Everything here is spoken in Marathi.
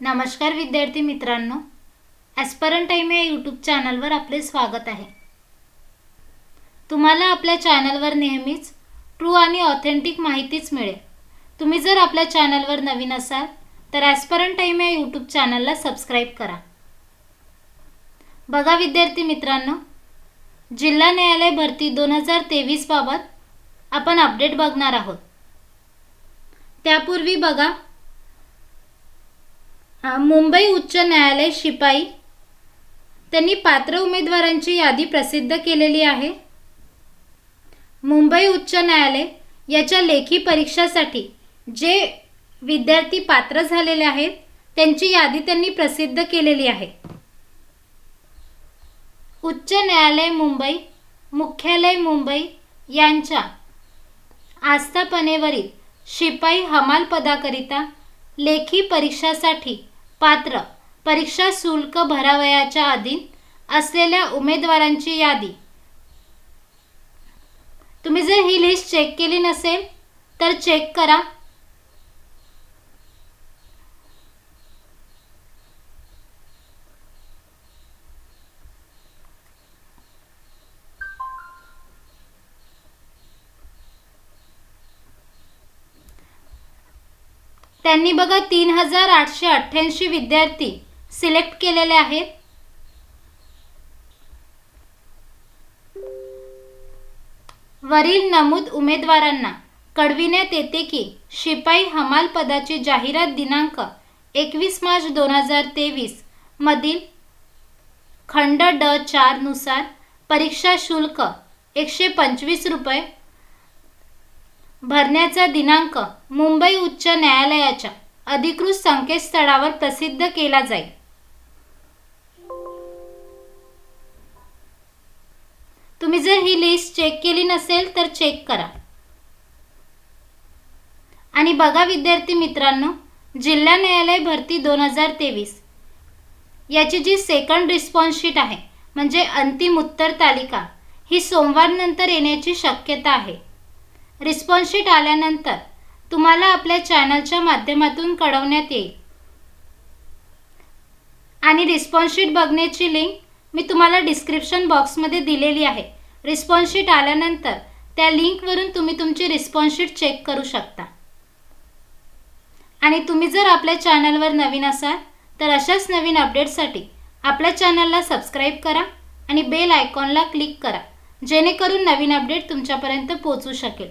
नमस्कार विद्यार्थी मित्रांनो ॲस्परन टाईम या यूट्यूब चॅनलवर आपले स्वागत आहे. तुम्हाला आपल्या चॅनलवर नेहमीच ट्रू आणि ऑथेंटिक माहितीच मिळेल. तुम्ही जर आपल्या चॅनलवर नवीन असाल तर ॲस्परन टाईम या यूट्यूब चॅनलला सबस्क्राईब करा. बघा विद्यार्थी मित्रांनो जिल्हा न्यायालय भरती दोन हजार तेवीसबाबत आपण अपडेट बघणार आहोत. त्यापूर्वी बघा मुंबई उच्च न्यायालय शिपाई. त्यांनी पात्र उमेदवारांची यादी प्रसिद्ध केलेली आहे. मुंबई उच्च न्यायालय याच्या लेखी परीक्षासाठी जे विद्यार्थी पात्र झालेले आहेत त्यांची यादी त्यांनी प्रसिद्ध केलेली आहे. उच्च न्यायालय मुंबई मुख्यालय मुंबई यांच्या आस्थापनेवरील शिपाई हमाल पदाकरिता लेखी परीक्षासाठी पात्र. परीक्षा शुल्क भरावयाच्या अधीन असलेल्या उमेदवारांची यादी. तुम्ही जर ही लिस्ट चेक केली नसेल तर चेक करा. त्यांनी बघा तीन हजार आठशे अठ्ठ्याऐंशी विद्यार्थी सिलेक्ट केलेले आहेत. वरील नमूद उमेदवारांना कळविण्यात येते की शिपाई हमाल पदाची जाहिरात दिनांक एकवीस मार्च दोन हजार तेवीस मधील खंड ड चारनुसार परीक्षा शुल्क एकशे पंचवीस रुपये भरण्याचा दिनांक मुंबई उच्च न्यायालयाच्या अधिकृत संकेतस्थळावर प्रसिद्ध केला जाईल. तुम्ही जर ही लिस्ट चेक केली नसेल तर चेक करा. आणि बघा विद्यार्थी मित्रांनो जिल्हा न्यायालय भरती दोन हजार तेवीस याची जी सेकंड रिस्पॉन्स शीट आहे म्हणजे अंतिम उत्तर तालिका ही सोमवारनंतर येण्याची शक्यता आहे. रिस्पॉन्स शीट आल्यानंतर तुम्हाला आपल्या चॅनलच्या माध्यमातून कळवण्यात येईल. आणि रिस्पॉन्स शीट बघण्याची लिंक मी तुम्हाला डिस्क्रिप्शन बॉक्समध्ये दिलेली आहे. रिस्पॉन्स शीट आल्यानंतर त्या लिंकवरून तुम्ही तुमची रिस्पॉन्स शीट चेक करू शकता. आणि तुम्ही जर आपल्या चॅनलवर नवीन असाल तर अशाच नवीन अपडेटसाठी आपल्या चॅनलला सबस्क्राईब करा आणि बेल आयकॉनला क्लिक करा जेणेकरून नवीन अपडेट तुमच्यापर्यंत पोहोचू शकेल.